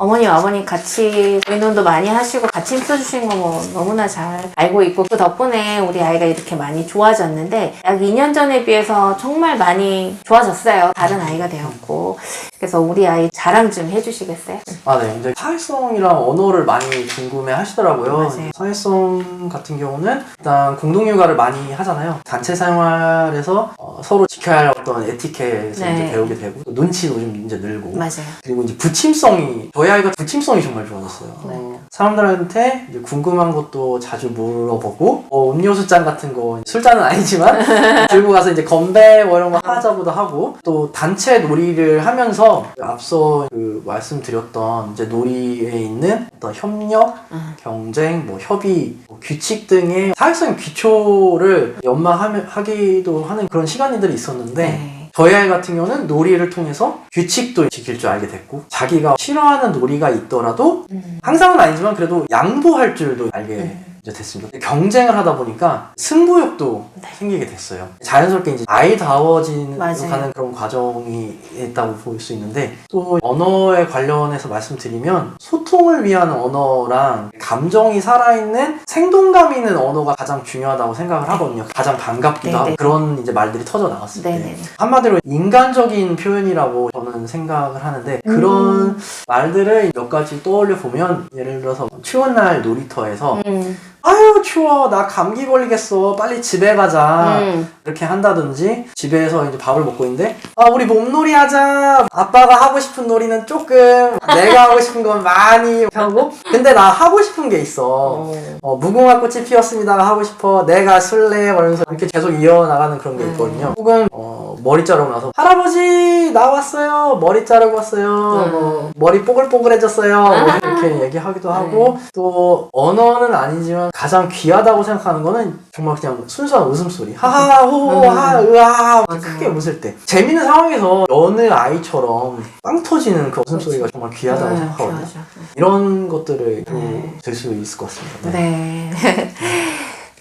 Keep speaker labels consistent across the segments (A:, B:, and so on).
A: 어머님, 아버님 같이 의논도 많이 하시고 같이 힘써주신 거 뭐 너무나 잘 알고 있고 그 덕분에 우리 아이가 이렇게 많이 좋아졌는데 약 2년 전에 비해서 정말 많이 좋아졌어요. 다른 아이가 되었고 그래서 우리 아이 자랑 좀 해주시겠어요?
B: 아, 네. 이제 사회성이랑 언어를 많이 궁금해 하시더라고요.
A: 맞아요.
B: 사회성 같은 경우는 일단 공동육아를 많이 하잖아요. 단체 생활에서 어, 서로 지켜야 할 어떤 에티켓을
A: 네.
B: 이제 배우게 되고 또 눈치도 좀 이제 늘고
A: 맞아요.
B: 그리고 이제 부침성이 저희 아이가 부침성이 정말 좋아졌어요.
A: 네.
B: 어, 사람들한테 이제 궁금한 것도 자주 물어보고 어, 음료수 잔 같은 거 술잔은 아니지만 들고 가서 이제 건배 뭐 이런 거 하자고도 하고 또 단체 놀이를 하면서 앞서 그 말씀드렸던 이제 놀이에 있는 어떤 협력,
A: 음.
B: 경쟁, 뭐 협의, 뭐 규칙 등의 사회성 기초를 연마하기도 하는 그런 시간들이 있었는데
A: 네.
B: 저희 아이 같은 경우는 놀이를 통해서 규칙도 지킬 줄 알게 됐고 자기가 싫어하는 놀이가 있더라도
A: 음.
B: 항상은 아니지만 그래도 양보할 줄도 알게
A: 음.
B: 이제 됐습니다. 경쟁을 하다 보니까 승부욕도
A: 네.
B: 생기게 됐어요. 자연스럽게 이제 아이다워지는
A: 맞아요.
B: 가는 그런 과정이 있다고 볼 수 있는데 또 언어에 관련해서 말씀드리면 소통을 위한 언어랑 감정이 살아있는 생동감 있는 언어가 가장 중요하다고 생각을 하거든요. 가장 반갑기도
A: 네,
B: 하고
A: 네.
B: 그런 이제 말들이 터져 나왔을 때
A: 네네.
B: 한마디로 인간적인 표현이라고 저는 생각을 하는데
A: 음.
B: 그런 말들을 몇 가지 떠올려 보면 예를 들어서 추운 날 놀이터에서
A: 음.
B: 아유 추워. 나 감기 걸리겠어. 빨리 집에 가자.
A: 음.
B: 이렇게 한다든지 집에서 이제 밥을 먹고 있는데 아 우리 몸놀이 하자. 아빠가 하고 싶은 놀이는 조금 내가 하고 싶은 건 많이 하고. 근데 나 하고 싶은 게 있어.
A: 어.
B: 어, 무궁화 꽃이 피었습니다. 하고 싶어. 내가 술래. 이러면서 이렇게 계속 이어나가는 그런 게 있거든요. 혹은 어, 머리 자르고 나서 할아버지 나 왔어요. 머리 자르고 왔어요.
A: 음.
B: 뭐, 머리 뽀글뽀글해졌어요. 뭐 이렇게 얘기하기도 하고 또 언어는 아니지만 가장 귀하다고 생각하는 거는 정말 그냥 순수한 웃음소리 하하 호호 하 으아
A: 맞아요.
B: 크게 웃을 때 재밌는 상황에서 여느 아이처럼 빵 터지는 그 웃음소리가 정말 귀하다고
A: 음,
B: 생각하거든요
A: 귀하죠.
B: 이런 것들을
A: 네.
B: 들수 있을 것 같습니다. 네.
A: 네.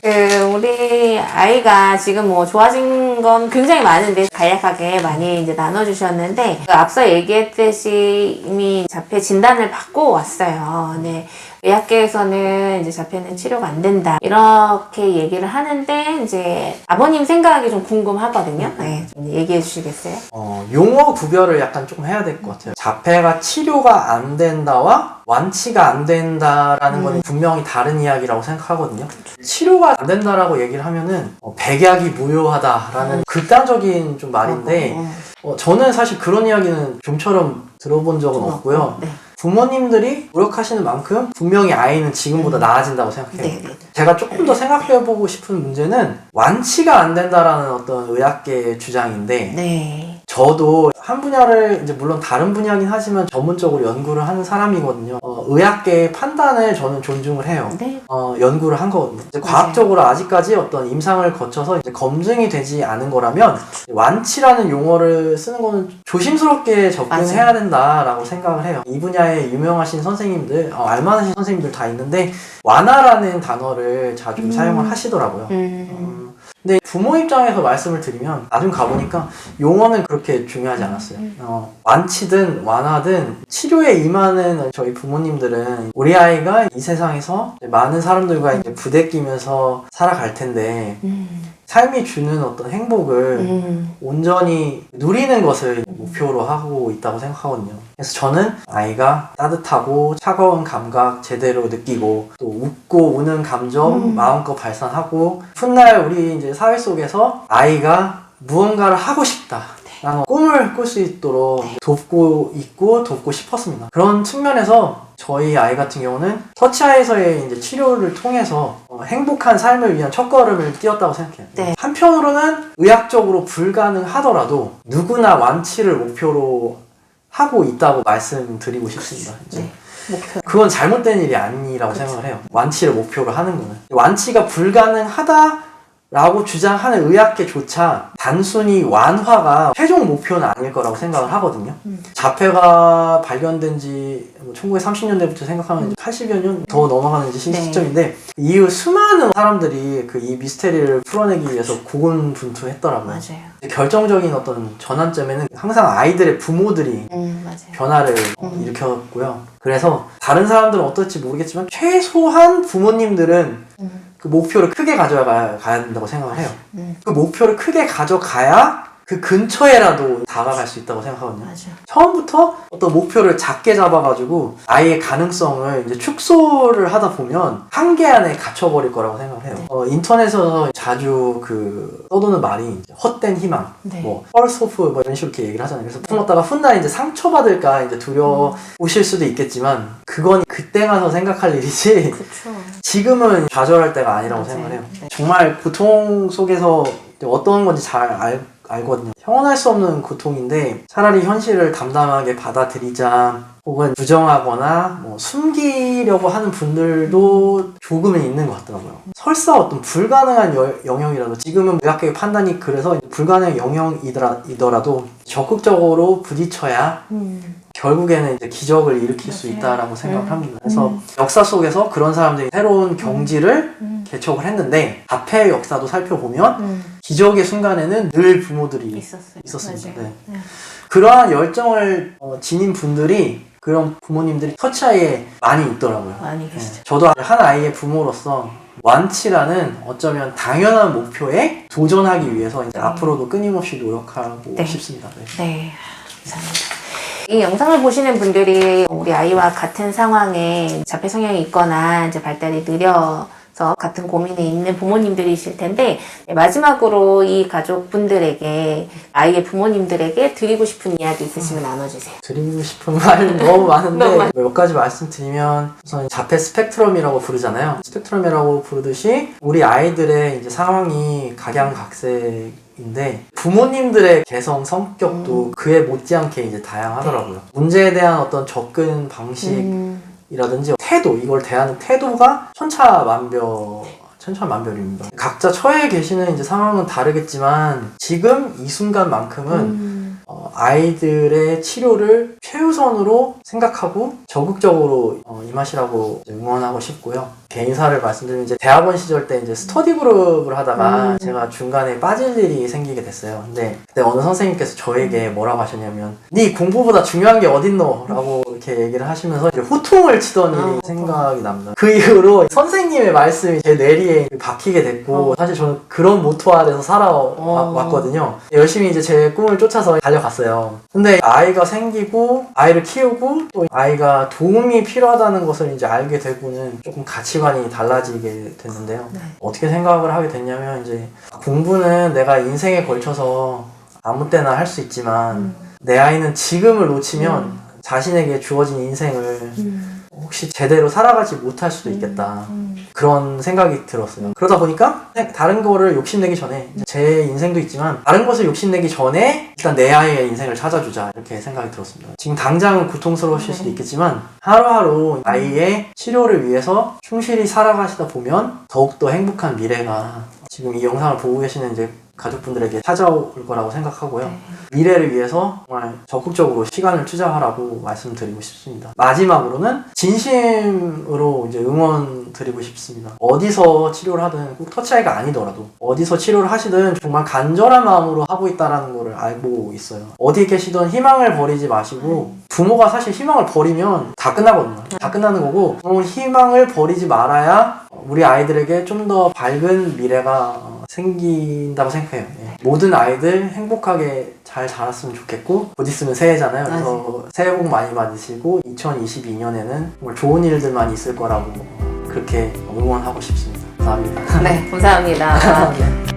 A: 그 우리 아이가 지금 뭐 좋아진 건 굉장히 많은데 간략하게 많이 이제 나눠주셨는데 그 앞서 얘기했듯이 이미 자폐 진단을 받고 왔어요. 네. 의학계에서는 이제 자폐는 치료가 안 된다 이렇게 얘기를 하는데 이제 아버님 생각이 좀 궁금하거든요. 네, 좀 얘기해 주시겠어요?
B: 어, 용어 구별을 약간 조금 해야 될 것 같아요. 자폐가 치료가 안 된다와 완치가 안 된다라는 건 분명히 다른 이야기라고 생각하거든요. 치료가 안 된다라고 얘기를 하면은 어, 백약이 무효하다라는 극단적인 좀 말인데
A: 어,
B: 어, 저는 사실 그런 이야기는 좀처럼 들어본 적은
A: 어,
B: 없고요.
A: 네.
B: 부모님들이 노력하시는 만큼 분명히 아이는 지금보다 나아진다고 생각해요.
A: 네, 네.
B: 제가 조금 더 생각해보고 싶은 문제는 완치가 안 된다라는 어떤 의학계의 주장인데
A: 네.
B: 저도 한 분야를 이제 물론 다른 분야긴 하지만 전문적으로 연구를 하는 사람이거든요. 어, 의학계의 판단을 저는 존중을 해요.
A: 네.
B: 어, 연구를 한 거거든요. 이제
A: 맞아요.
B: 과학적으로 아직까지 어떤 임상을 거쳐서 이제 검증이 되지 않은 거라면 완치라는 용어를 쓰는 거는 조심스럽게 접근해야. 된다라고 생각을 해요. 이 분야에 유명하신 선생님들, 어, 알만하신 선생님들 다 있는데 완화라는 단어를 자주
A: 음.
B: 사용을 하시더라고요.
A: 음.
B: 음, 근데 부모 입장에서 말씀을 드리면 나중 가보니까 용어는 그렇게 중요하지 않았어요. 어, 완치든 완화든 치료에 임하는 저희 부모님들은 우리 아이가 이 세상에서 많은 사람들과 이제 부대끼면서 살아갈 텐데
A: 음.
B: 삶이 주는 어떤 행복을
A: 음.
B: 온전히 누리는 것을 목표로 하고 있다고 생각하거든요. 그래서 저는 아이가 따뜻하고 차가운 감각 제대로 느끼고 또 웃고 우는 감정
A: 음.
B: 마음껏 발산하고 훗날 우리 이제 사회 속에서 아이가 무언가를 하고 싶다. 라는 꿈을 꿀 수 있도록 돕고 있고 돕고 싶었습니다. 그런 측면에서 저희 아이 같은 경우는 터치아에서의 이제 치료를 통해서 어, 행복한 삶을 위한 첫걸음을 띄었다고 생각해요.
A: 네.
B: 한편으로는 의학적으로 불가능하더라도 누구나 완치를 목표로 하고 있다고 말씀드리고 싶습니다. 이제
A: 네. 목표.
B: 그건 잘못된 일이 아니라고 생각을 해요. 완치를 목표로 하는 거는. 완치가 불가능하다 라고 주장하는 의학계조차 단순히 완화가 최종 목표는 아닐 거라고 생각을 하거든요. 자폐가 발견된 지 1930년대부터 생각하면 80여 년 더 넘어가는 시-
A: 네.
B: 시점인데 이후 수많은 사람들이 그 이 미스테리를 풀어내기 위해서 고군분투했더라고요.
A: 맞아요.
B: 결정적인 어떤 전환점에는 항상 아이들의 부모들이
A: 음.
B: 변화를 어, 일으켰고요. 그래서 다른 사람들은 어떨지 모르겠지만 최소한 부모님들은
A: 음.
B: 그 목표를 크게 가져가야 가야 된다고 생각을 해요.
A: 음.
B: 그 목표를 크게 가져가야 그 근처에라도 다가갈 수 있다고 생각하거든요.
A: 맞아.
B: 처음부터 어떤 목표를 작게 잡아가지고 아이의 가능성을 이제 축소를 하다 보면 한계 안에 갇혀버릴 거라고 생각을 해요. 어, 인터넷에서 자주 그 떠도는 말이 이제 헛된 희망,
A: 네.
B: 뭐 false hope 뭐 이런 식으로 이렇게 얘기를 하잖아요. 그래서 품었다가 훗날 이제 상처받을까 이제 두려우실 수도 있겠지만 그건 그때 가서 생각할 일이지
A: 그쵸.
B: 지금은 좌절할 때가 아니라고
A: 맞아요.
B: 생각을 해요.
A: 네.
B: 정말 고통 속에서 어떤 건지 잘 알, 알거든요. 형언할 수 없는 고통인데 차라리 현실을 담담하게 받아들이자 혹은 부정하거나 뭐 숨기려고 하는 분들도 조금은 있는 것 같더라고요. 설사 어떤 불가능한 여- 영역이라도 지금은 의학계의 판단이 그래서 불가능한 영역이더라도 적극적으로 부딪혀야
A: 음.
B: 결국에는 이제 기적을 일으킬 수
A: 맞아요.
B: 있다라고 생각을
A: 음.
B: 합니다. 그래서
A: 음.
B: 역사 속에서 그런 사람들이 새로운 경지를
A: 음.
B: 개척을 했는데 자폐의 역사도 살펴보면
A: 음.
B: 기적의 순간에는 늘 부모들이
A: 있었어요.
B: 있었습니다.
A: 맞아요.
B: 네. 그러한 열정을 어, 지닌 분들이 그런 부모님들이 터치아이에 많이 있더라고요.
A: 많이
B: 네.
A: 계시죠.
B: 저도 한 아이의 부모로서 완치라는 어쩌면 당연한 목표에 도전하기 위해서 이제
A: 네.
B: 앞으로도 끊임없이 노력하고
A: 네.
B: 싶습니다. 네.
A: 네, 감사합니다. 이 영상을 보시는 분들이 우리 아이와 같은 상황에 자폐 성향이 있거나 이제 발달이 느려 서 같은 고민에 있는 부모님들이실 텐데 네, 마지막으로 이 가족분들에게 아이의 부모님들에게 드리고 싶은 이야기 있으시면 나눠주세요.
B: 드리고 싶은 말 너무 많은데
A: 너무 많-
B: 몇 가지 말씀드리면 우선 자폐 스펙트럼이라고 부르잖아요. 스펙트럼이라고 부르듯이 우리 아이들의 이제 상황이 각양각색 인데 부모님들의 개성 성격도 그에 못지않게 이제 다양하더라고요. 문제에 대한 어떤 접근 방식
A: 음,
B: 이라든지 태도 이걸 대하는 태도가 천차만별 천차만별입니다. 각자 처해 계시는 이제 상황은 다르겠지만 지금 이 순간만큼은
A: 음,
B: 어, 아이들의 치료를 최우선으로 생각하고 적극적으로 어, 임하시라고 응원하고 싶고요. 개인사를 말씀드리면 이제 대학원 시절 때 이제 스터디 그룹을 하다가
A: 음.
B: 제가 중간에 빠질 일이 생기게 됐어요. 근데 그때 어느 선생님께서 저에게 뭐라고 하셨냐면 네 공부보다 중요한 게 어딨노? 라고 이렇게 얘기를 하시면서 이제 호통을 치더니
A: 아, 호통.
B: 생각이 납니다. 그 이후로 선생님의 말씀이 제 뇌리에 박히게 됐고
A: 어.
B: 사실 저는 그런 모토 아래서 살아왔거든요. 열심히 이제 제 꿈을 쫓아서 달려갔어요. 근데 아이가 생기고 아이를 키우고 또 아이가 도움이 필요하다는 것을 이제 알게 되고는 조금 가치관이 달라지게 됐는데요.
A: 네.
B: 어떻게 생각을 하게 됐냐면 이제 공부는 내가 인생에 걸쳐서 아무 때나 할 수 있지만
A: 음.
B: 내 아이는 지금을 놓치면
A: 음.
B: 자신에게 주어진 인생을
A: 음,
B: 혹시 제대로 살아가지 못할 수도 있겠다.
A: 음,
B: 그런 생각이 들었어요. 그러다 보니까 다른 거를 욕심내기 전에 제 인생도 있지만 다른 것을 욕심내기 전에 일단 내 아이의 인생을 찾아주자 이렇게 생각이 들었습니다. 지금 당장은 고통스러우실 수도 있겠지만 하루하루 아이의 치료를 위해서 충실히 살아가시다 보면 더욱더 행복한 미래가 지금 이 영상을 보고 계시는 이제 가족분들에게 찾아올 거라고 생각하고요.
A: 네.
B: 미래를 위해서 정말 적극적으로 시간을 투자하라고 말씀드리고 싶습니다. 마지막으로는 진심으로 이제 응원 드리고 싶습니다. 어디서 치료를 하든 꼭 터치아이가 아니더라도 어디서 치료를 하시든 정말 간절한 마음으로 하고 있다는 것을 알고 있어요. 어디 계시든 희망을 버리지 마시고 부모가 사실 희망을 버리면 다 끝나거든요. 다 끝나는 거고 어, 희망을 버리지 말아야 우리 아이들에게 좀 더 밝은 미래가 어, 생긴다고 생각해요. 예. 모든 아이들 행복하게 잘 자랐으면 좋겠고 곧 있으면 새해잖아요. 그래서 새해 복 많이 받으시고 2022년에는 정말 좋은 일들만 있을 거라고 그렇게 응원하고 싶습니다. 감사합니다.
A: 네, 감사합니다.
B: 네.